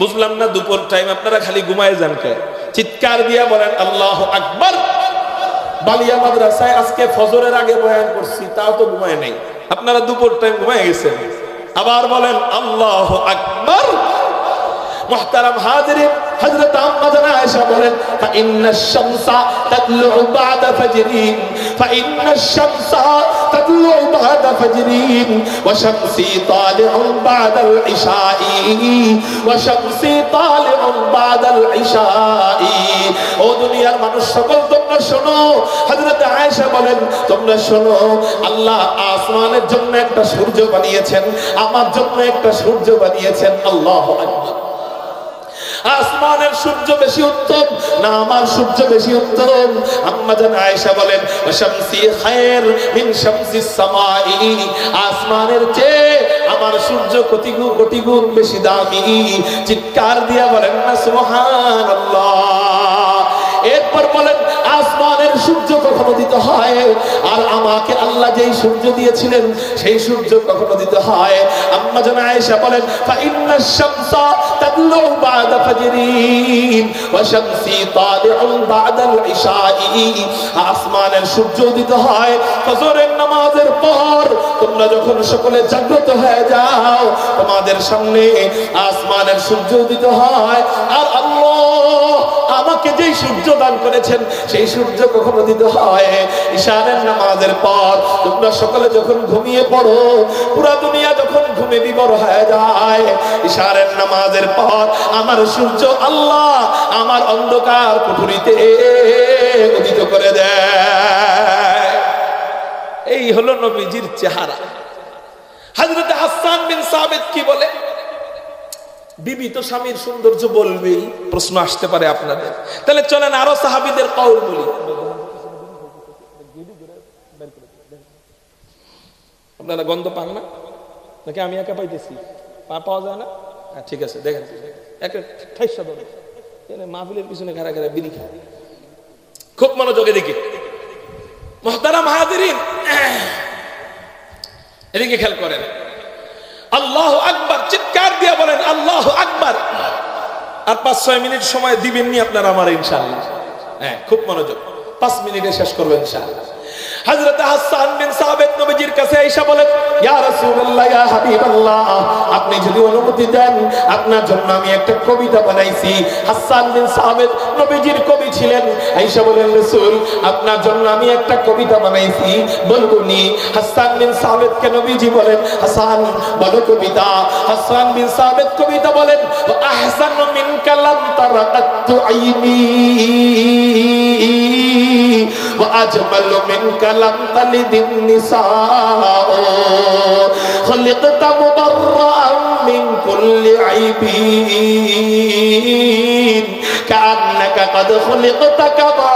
বুঝলাম না দুপুর টাইম আপনারা খালি ঘুমায় যান কে চিৎকার দিয়া বলেন আল্লাহ আকবার বালিয়া মাদ্রাসায় আজকে ফজরের আগে বয়ান করছি তাও তো ঘুমায় নাই আপনারা দুপুর টাইম ঘুমায় গেছেন আবার বলেন আল্লাহ আকবার محترم حاضرين حضرت عمة عائشة بولن فإن الشمس تطلع بعد فجرين فإن الشمس تطلع بعد فجرين وشمسي طالع بعد العشاء وشمسي طالع بعد العشاء ও দুনিয়ার মানুষ সকল তোমরা শোনো হযরত আয়েশা বলেন তোমরা শোনো আল্লাহ আসমানের জন্য একটা সূর্য বানিয়েছেন আমার জন্য একটা সূর্য বানিয়েছেন আল্লাহু আকবার আসমানের সূর্য বেশি উত্তম, না আমার সূর্য বেশি উত্তম? আম্মা জান আয়েশা বলেন শামসি খায়র মিন শামসিস সামাই আসমানের চেয়ে আমার সূর্য কোটি গুণ কোটি গুণ বেশি দামি। চিৎকার দিয়া বলেন না, সুবহানাল্লাহ এরপর বলেন সূর্য কখনো দিতে হয়? আর আমাকে আল্লাহ যেই সূর্য দিয়েছিলেন, সেই সূর্য কখনো দিতে হয়? আম্মা জান আয়েশা বলেন, ফাইন্না শামসা তাদলু বাদা ফাজরিন, ওয়া শামসি তালিউন বাদাল ইশাই আসমানের সূর্য দিতে হয়। ফজরের নামাজের পর তোমরা যখন সকলে জাগ্রত হয়ে যাও, তোমাদের সামনে আসমানের সূর্য দিতে হয়। আর আল্লাহ আমাকে সূর্য দান করেছেন, সেই সূর্য কখনো দিতে হয়। ঈশানের নামাজের পর তোমরা সকলে যখন ঘুমিয়ে পড়ো, পুরা দুনিয়া যখন ঘুমে বিবর হয়ে যায়, ঈশানের নামাজের পর আমার সূর্য আল্লাহ আমার অন্ধকার পুকুরিতে উদিত করে দেয়। এই হলো নবীজির চেহারা। হাজরত হাসান বিন সাবেদ কি বলে? বিবি তো স্বামীর সৌন্দর্য বলবেই, প্রশ্ন আসতে পারে আপনাদের। তাহলে চলেন আরও সাহাবিদের কৌল বলি। আপনারা গন্ধ পান না? নাকি আমি একা পাইতেছি? পাওয়া যায় না? হ্যাঁ ঠিক আছে, দেখেন। ধরে। মাহফিলের পিছনে ঘাড়া ঘাড়া বিড়ি খায়। খুব মনোযোগে দেখি মহতারাম হাজিরিন। এদিকে খেয়াল করেন। আল্লাহ আকবর, চিৎকার দিয়ে বলেন, আল্লাহ আকবর। আর পাঁচ, ছয় মিনিট সময় দিবেননি আপনার আমার ইনশাল্লাহ হ্যাঁ খুব মনোযোগ। পাঁচ মিনিটে শেষ করব, ইনশাআল্লাহ। আপনি যদি অনুমতি দেন, আপনার জন্য আমি একটা কবিতা বানাইছি। হাসান বিন সাবিত নবীজির কবি ছিলেন। আয়েশা বলেন, রাসূল, আপনার জন্য আমি একটা কবিতা বানাইছি। বলব হাসান বিন সাবিত কে নবীজি বলেন, হাসান, বলো কবিতা। হাসান বিন সাবিত কবিতা বলেন আহসানু মিন কালাম তারাকাতু আইনি। وأجمل منك لم تلد النساء خلقت مبرأ من كل عيب كأنك قد خلقت كما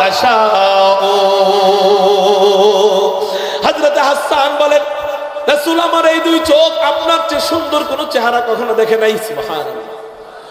تشاء হযরত হাসান বলেন রাসূল আমার এই দুই চোখ আপনার চেয়ে সুন্দর কোন চেহারা কখনো দেখে নাই সুবহানাল্লাহ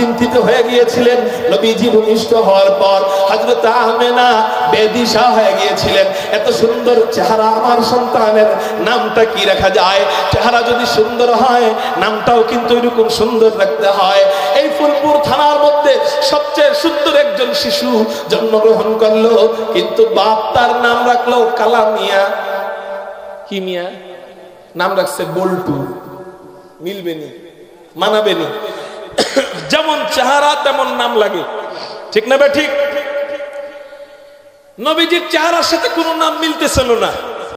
চিন্তিত হয়ে গিয়েছিলেন। নবীজি ভূমিষ্ঠ হওয়ার পর হজরত আমেনা বেদিশা হয়ে গিয়েছিলেন। এত সুন্দর চেহারা আমার সন্তানের। নামটা কি রাখা যায়? চেহারা যদি সুন্দর হয়, নামটাও কিন্তু এরকম সুন্দর রাখতে হয়। এই ফুলপুর থানার মধ্যে সবচেয়ে সুন্দর একজন শিশু জন্মগ্রহণ করল, কিন্তু বাপ তার নাম রাখল কালামিয়া। কি মিয়া? নাম রাখছে বল্টু। মিলবেনি মানাবেনি যেমন চেহারা, তেমন নাম লাগে। ঠিক না বে ঠিক? নবীজির চেহারার সাথে কোনো নাম মিলতেছিল না।